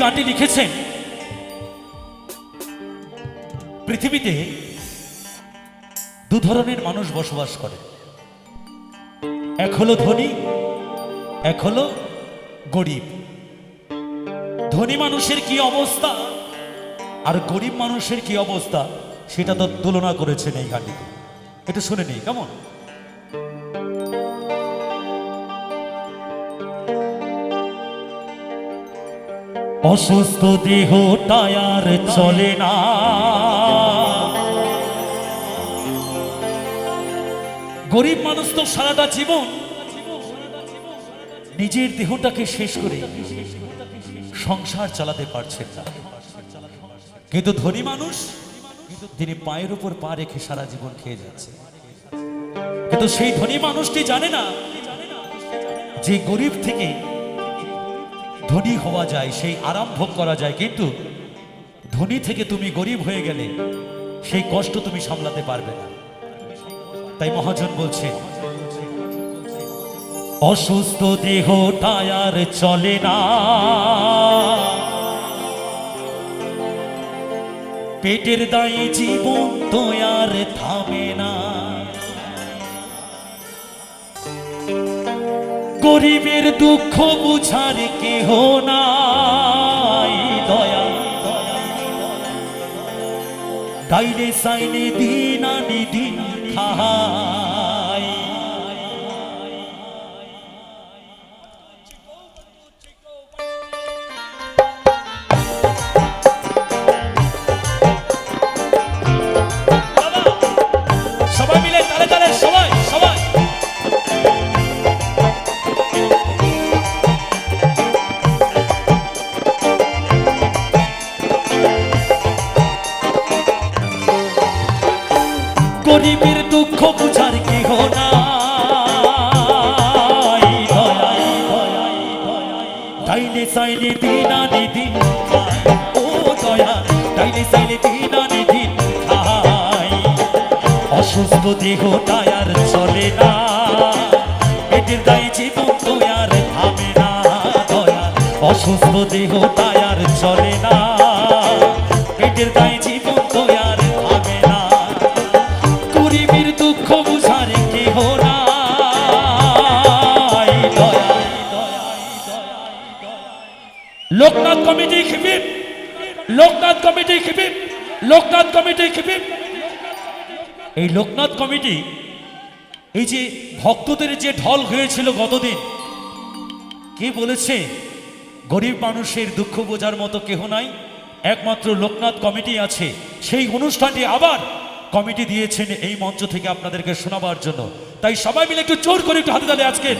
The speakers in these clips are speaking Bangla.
গানটি লিখেছেন। পৃথিবীতে দু ধরনের মানুষ বসবাস করে। এক হলো ধনী, এক হলো গরিব। ধনী মানুষের কি অবস্থা আর গরিব মানুষের কি অবস্থা, সেটা তো তুলনা করেছেন এই গানটিতে। এটা শুনে নেই, কেমন? অসুস্থ দেহ টায়ার চলে না। গরিব মানুষ তো সারাটা জীবন নিজের দেহটাকে শেষ করে সংসার চালাতে পারছেন না। কিন্তু ধনী মানুষ তিনি পায়ের উপর পা রেখে সারা জীবন খেয়ে যাচ্ছে। কিন্তু সেই ধনী মানুষটি জানে না যে গরিব থেকে ধনী হওয়া যায়, সেই আরাম ভোগ করা যায়, কিন্তু ধনী থেকে তুমি গরিব হয়ে গেলে সেই কষ্ট তুমি সামলাতে পারবে না। তাই মহাজন বলছে, অসুস্থ দেহ টায়ার চলে না। পেটের দায়ে জীবন তো আর থামে না। গরিবের দুঃখ বুঝার কেহ নাই। দয়া গাইলে সাইলে দিন আনি দিন খাই গরিবের দুঃখ বুঝার দয়াই। তাইলে সাইলে দিন আনি ও দয়া তাইলে সাইলে দিন আনি অসুস্থ দেহ টায়ার চলে না। পেটের দায়ে জীবন আর থামে না। দয়া, অসুস্থ দেহ টায়ার চলে না। পেটের দায়ে লোকনাথ কমিটি খিবিব লোকনাথ কমিটি খিবিব লোকনাথ কমিটি খিবিব এই লোকনাথ কমিটি, এই যে ভক্তদের যে ঢল হয়েছিল গতদিন, কে বলেছে গরিব মানুষের দুঃখ বোঝার মতো কেহ নাই? একমাত্র লোকনাথ কমিটি আছে। সেই অনুষ্ঠানটি আবার কমিটি দিয়েছেন এই মঞ্চ থেকে আপনাদেরকে শোনাবার জন্য। তাই সবাই মিলে একটু জোর করে একটু হাতে তালে আজকে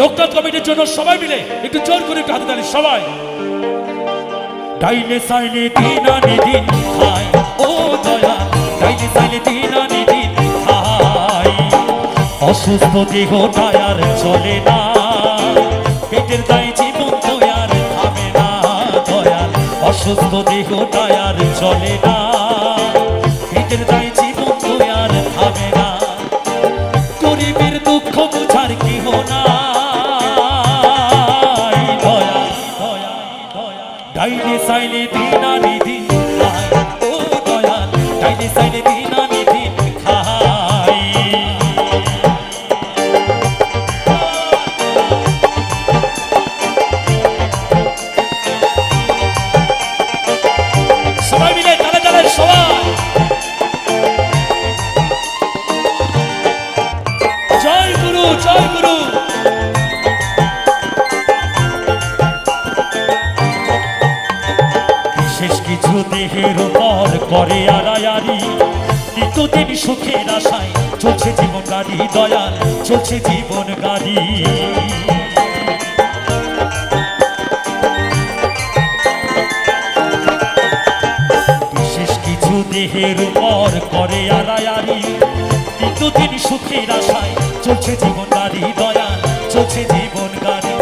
লোকনাথ কমিটির জন্য সবাই মিলে একটু জোর করে একটু হাতে তালে, সবাই। ডাইলে সাইলে দিন আনি দিন খাই ও দয়া ডাইলে সাইলে দিন আনি দিন খাই অসুস্থ দেহ টায়ার চলে না, পেটের দায়ে জীবন আর থামে না, দয়াল, অসুস্থ দেহ টায়ার চলে না, পেটের দায়ে ডাইলে দেহের করে আড়ায়ারি সুখের আশায় চলছে জীবন গাড়ি চলছে জীবন গাড়ি বিশেষ কিছু দেহের উপর করে আড়ায়ারি নিত্যদিন সুখের আশায় চলছে জীবন গাড়ি দয়াল, চলছে জীবন গাড়ি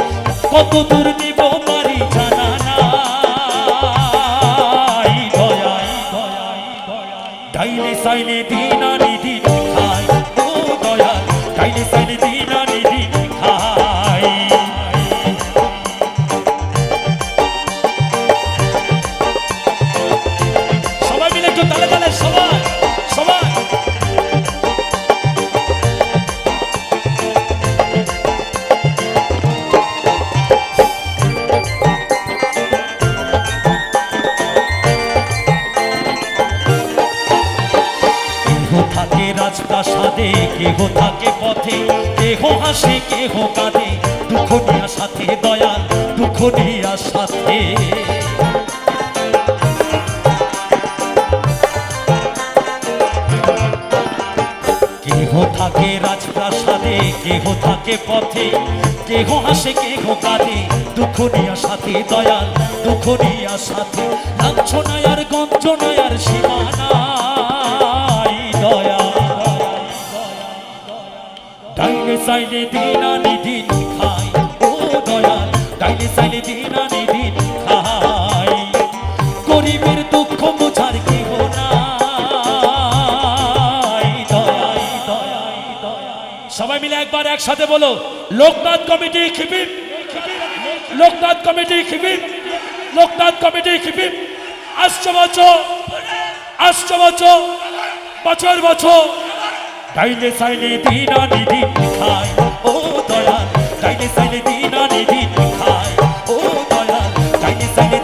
কত দূর নিব ডাইলে সাইলে কেহ থাকে পথে, কেহ হাসে, কেহ কাঁদে। দুঃখ নিয়া সাথে দয়াল, দুঃখ নিয়া সাথে। কেহ থাকে রাজপ্রাসাদে, কেহ থাকে পথে, কেহ হাসে, কেহ কাঁদে। দুঃখ নিয়া সাথে দয়াল, দুঃখ নিয়া সাথে। লাঞ্ছনায় আর গঞ্জনায় ডাইনে সাইলে দিন আনি দিন খাই। ও দয়াল ডাইনে সাইলে দিন আনি দিন খাই। গরিবের দুঃখ বোঝার কেহ নাই। সবাই মিলে একবার একসাথে বলো, লোকনাথ কমিটি খিপিপ লোকনাথ কমিটি খিপিপ লোকনাথ কমিটি খিপিপ আসছে বছর আসছে বছর বছর বছর। তাইলে সাইলে দিনা নিধি খায়, ও দয়াল। তাইলে সাইলে দিনা নিধি খায়, ও দয়াল। তাইলে সাইলে